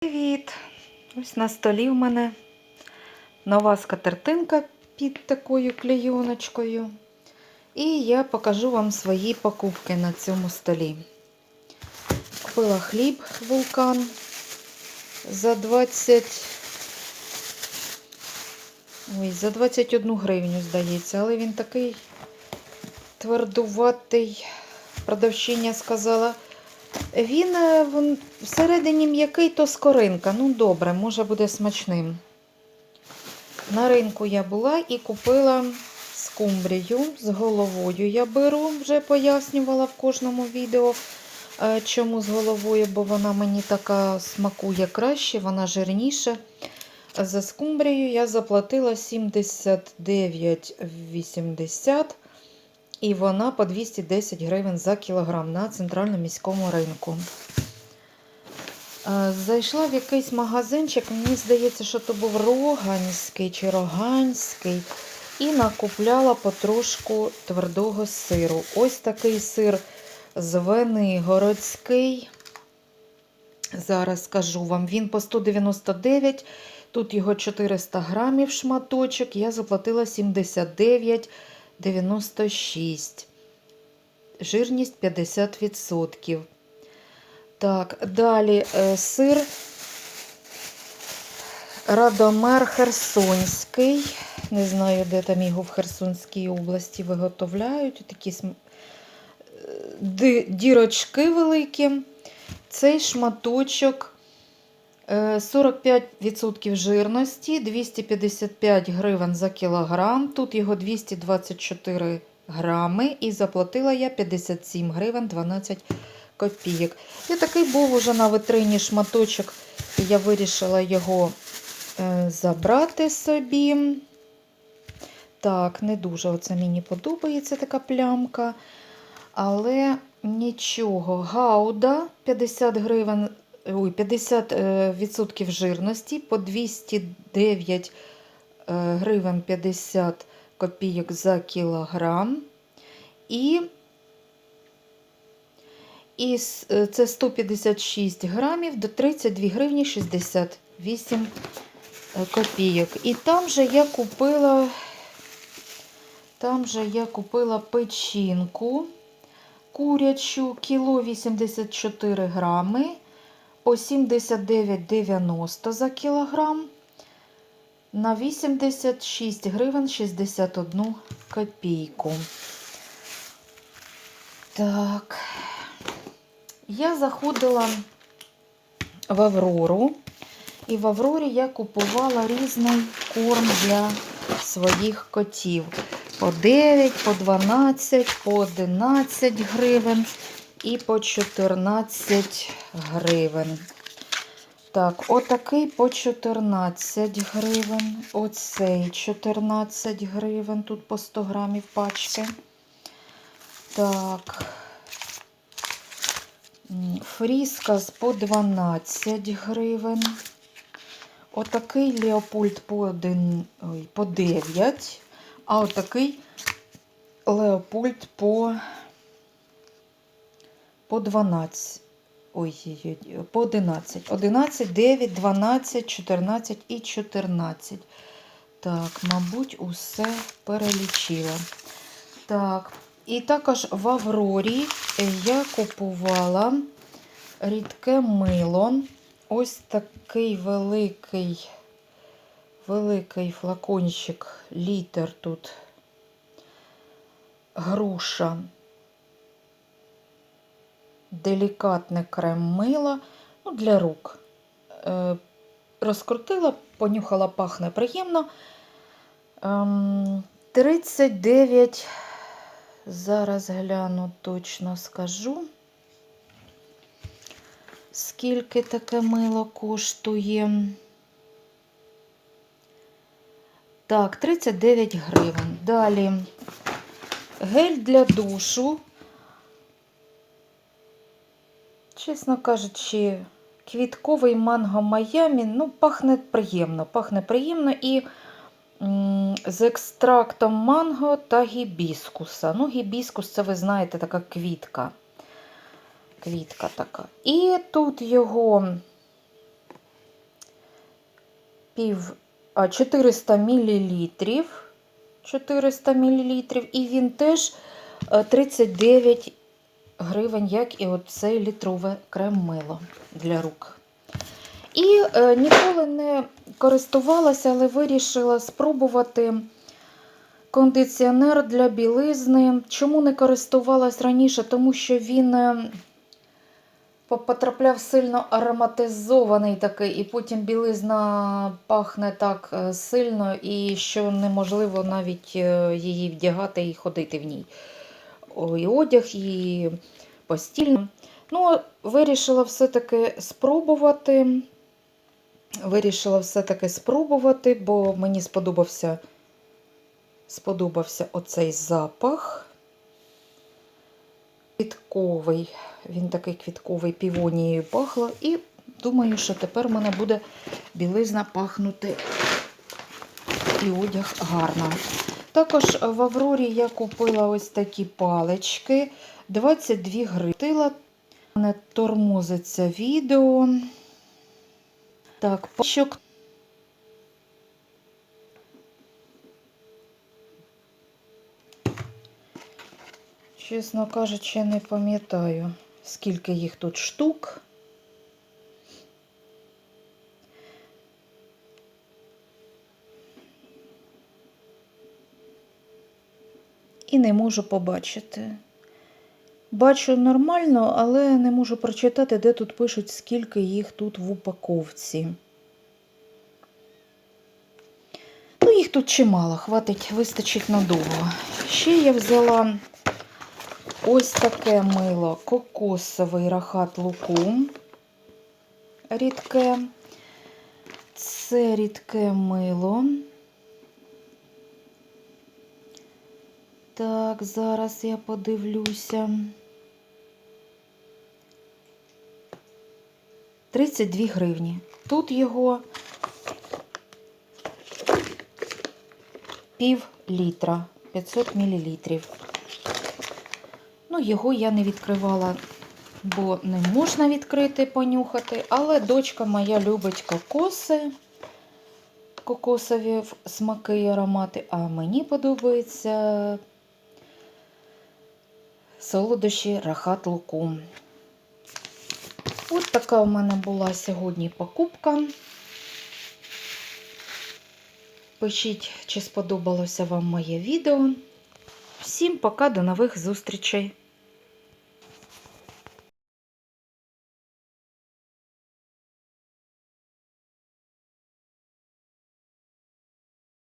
Привіт! Ось на столі в мене нова скатертинка під такою клейоночкою. І я покажу вам свої покупки на цьому столі. Купила хліб вулкан за 20. Ой, за 21 гривню, здається, але він такий твердуватий. Продавщиня сказала. Він е, всередині м'який, то скоринка. Ну, добре, може буде смачним. На ринку я була і купила скумбрію з головою. Я беру, вже пояснювала в кожному відео, е, чому з головою, бо вона мені така смакує краще, вона жирніша. За скумбрію я заплатила 79,80 і вона по 210 гривень за кілограм на центральному міському ринку. Е, Зайшла в якийсь магазинчик, мені здається, що то був Роганський чи Роганський. І накупляла потрошку твердого сиру. Ось такий сир з Венигородський. Зараз скажу вам, він по 199, тут його 400 грамів шматочок, я заплатила 79,96. Жирність 50%. Так, далі е, сир Радомер Херсонський. Не знаю, де там його в Херсонській області виготовляють. Такі е, дірочки великі. Цей шматочок 45% жирності, 255 гривень за кілограм. Тут його 224 грами. І заплатила я 57 гривень 12 копійок. І такий був уже на витрині шматочок. Я вирішила його е, забрати собі. Так, не дуже оце мені подобається така плямка. Але нічого. Гауда 50 гривень, ой, 50% е, жирності по 209 е, гривень 50 копійок за кілограм. І і е, це 156 грамів до 32 гривні 68 е, копійок. І там же я купила, там же я купила печінку курячу, кіло 84 грами, по 79,90 за кілограм. На 86 гривень 61 копійку. Так. Я заходила в Аврору, і в Аврорі я купувала різний корм для своїх котів. По 9, по 12, по 11 гривень і по 14 гривень. Так, отакий по 14 гривень. Оцей 14 гривень. Тут по 100 грамів пачки. Так. Фріскас по 12 гривень. Отакий Леопольд по, один, ой, по 9. А отакий Леопольд по, по 12. Ой, по 11. 11, 9, 12, 14 і 14. Так, мабуть, усе перелічила. Так, і також в Аврорі я купувала рідке мило. Ось такий великий, великий флакончик, літр тут груша. Делікатне крем мило ну, для рук. Е, розкрутила, понюхала, пахне приємно. Ем, 39, зараз гляну, точно скажу. Скільки таке мило коштує? Так, 39 гривень. Далі гель для душу. Чесно кажучи, квітковий манго Майамі, ну, пахне приємно. Пахне приємно і з екстрактом манго та гібіскуса. Ну, гібіскус, це ви знаєте, така квітка. Квітка така. І тут його пів, а, 400 мл. 400 мл. І він теж е, 39 гривень, як і оце літрове крем-мило для рук. І е, ніколи не користувалася, але вирішила спробувати кондиціонер для білизни. Чому не користувалась раніше? Тому що він е, потрапляв сильно ароматизований такий, і потім білизна пахне так е, сильно, і що неможливо навіть е, її вдягати і ходити в ній. І одяг, і постільно. Ну, вирішила все-таки спробувати. Вирішила все-таки спробувати, бо мені сподобався, сподобався оцей запах. Квітковий. Він такий квітковий півонією пахло. І думаю, що тепер в мене буде білизна пахнути і одяг гарно. Також в Аврорі я купила ось такі палички. 22 гривні. У мене тормозиться відео. Так, пачок. Чесно кажучи, не пам'ятаю, скільки їх тут штук. І не можу побачити. Бачу нормально, але не можу прочитати, де тут пишуть, скільки їх тут в упаковці. Ну, їх тут чимало, хватить, вистачить надовго. Ще я взяла ось таке мило кокосовий рахат лукум. Рідке. Це рідке мило. Так, зараз я подивлюся. 32 гривні. Тут його пів літра, 500 мл. Ну, його я не відкривала, бо не можна відкрити, понюхати, але дочка моя любить кокоси, кокосові смаки і аромати, а мені подобається солодощі рахат лукум. От така у мене була сьогодні покупка. Пишіть, чи сподобалося вам моє відео. Всім пока, до нових зустрічей!